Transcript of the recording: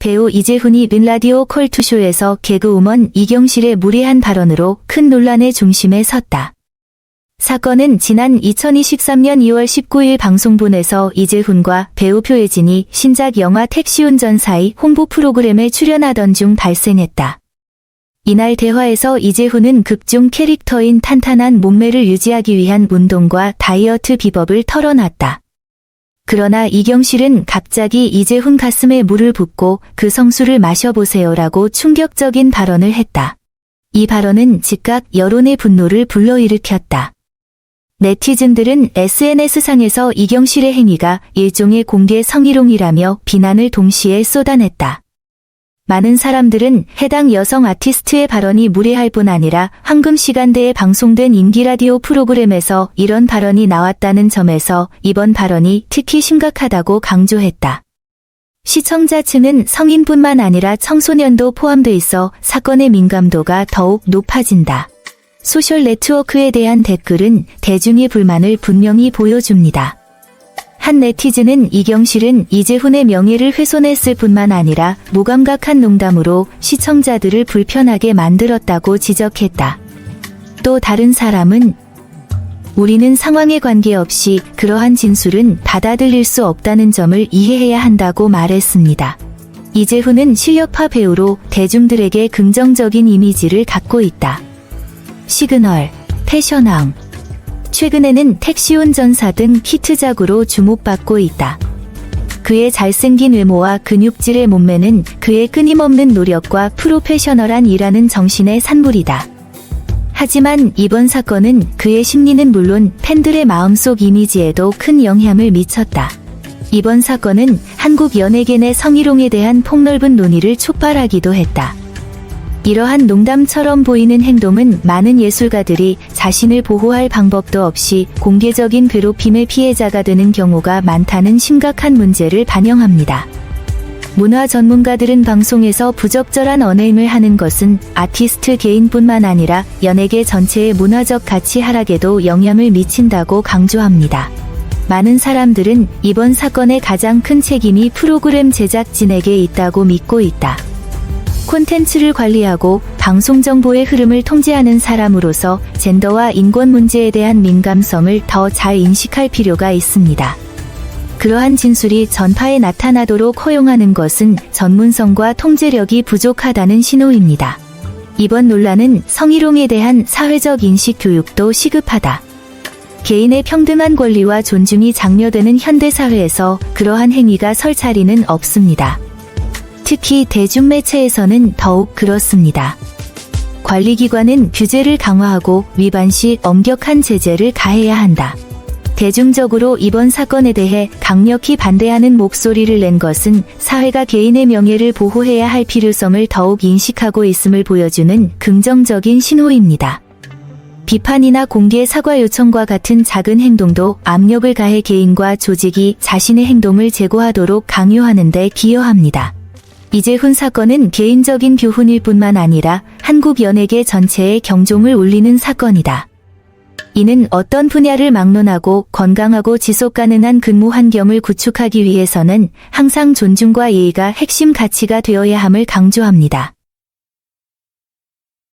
배우 이재훈이 른라디오 컬투쇼에서 개그우먼 이경실의 무례한 발언으로 큰 논란의 중심에 섰다. 사건은 지난 2023년 2월 19일 방송본에서 이재훈과 배우 표혜진이 신작 영화 택시운전사의 홍보 프로그램에 출연하던 중 발생했다. 이날 대화에서 이재훈은 극중 캐릭터인 탄탄한 몸매를 유지하기 위한 운동과 다이어트 비법을 털어놨다. 그러나 이경실은 갑자기 이재훈 가슴에 물을 붓고 그 성수를 마셔보세요라고 충격적인 발언을 했다. 이 발언은 즉각 여론의 분노를 불러일으켰다. 네티즌들은 SNS상에서 이경실의 행위가 일종의 공개 성희롱이라며 비난을 동시에 쏟아냈다. 많은 사람들은 해당 여성 아티스트의 발언이 무례할 뿐 아니라 황금 시간대에 방송된 인기 라디오 프로그램에서 이런 발언이 나왔다는 점에서 이번 발언이 특히 심각하다고 강조했다. 시청자 층은 성인뿐만 아니라 청소년도 포함돼 있어 사건의 민감도가 더욱 높아진다. 소셜 네트워크에 대한 댓글은 대중의 불만을 분명히 보여줍니다. 한 네티즌은 이경실은 이재훈의 명예를 훼손했을 뿐만 아니라 무감각한 농담으로 시청자들을 불편하게 만들었다고 지적했다. 또 다른 사람은 우리는 상황에 관계없이 그러한 진술은 받아들일 수 없다는 점을 이해해야 한다고 말했습니다. 이재훈은 실력파 배우로 대중들에게 긍정적인 이미지를 갖고 있다. 시그널, 패션왕, 최근에는 택시 운전사 등 히트작으로 주목받고 있다. 그의 잘생긴 외모와 근육질의 몸매는 그의 끊임없는 노력과 프로페셔널한 일하는 정신의 산물이다. 하지만 이번 사건은 그의 심리는 물론 팬들의 마음속 이미지에도 큰 영향을 미쳤다. 이번 사건은 한국 연예계 내 성희롱에 대한 폭넓은 논의를 촉발하기도 했다. 이러한 농담처럼 보이는 행동은 많은 예술가들이 자신을 보호할 방법도 없이 공개적인 괴롭힘의 피해자가 되는 경우가 많다는 심각한 문제를 반영합니다. 문화 전문가들은 방송에서 부적절한 언행을 하는 것은 아티스트 개인뿐만 아니라 연예계 전체의 문화적 가치 하락에도 영향을 미친다고 강조합니다. 많은 사람들은 이번 사건의 가장 큰 책임이 프로그램 제작진에게 있다고 믿고 있다. 콘텐츠를 관리하고 방송 정보의 흐름을 통제하는 사람으로서 젠더와 인권 문제에 대한 민감성을 더 잘 인식할 필요가 있습니다. 그러한 진술이 전파에 나타나도록 허용하는 것은 전문성과 통제력이 부족하다는 신호입니다. 이번 논란은 성희롱에 대한 사회적 인식 교육도 시급하다. 개인의 평등한 권리와 존중이 장려되는 현대사회에서 그러한 행위가 설 자리는 없습니다. 특히 대중매체에서는 더욱 그렇습니다. 관리기관은 규제를 강화하고 위반 시 엄격한 제재를 가해야 한다. 대중적으로 이번 사건에 대해 강력히 반대하는 목소리를 낸 것은 사회가 개인의 명예를 보호해야 할 필요성을 더욱 인식하고 있음을 보여주는 긍정적인 신호입니다. 비판이나 공개 사과 요청과 같은 작은 행동도 압력을 가해 개인과 조직이 자신의 행동을 제고하도록 강요하는 데 기여합니다. 이재훈 사건은 개인적인 교훈일 뿐만 아니라 한국 연예계 전체의 경종을 울리는 사건이다. 이는 어떤 분야를 막론하고 건강하고 지속 가능한 근무 환경을 구축하기 위해서는 항상 존중과 예의가 핵심 가치가 되어야 함을 강조합니다.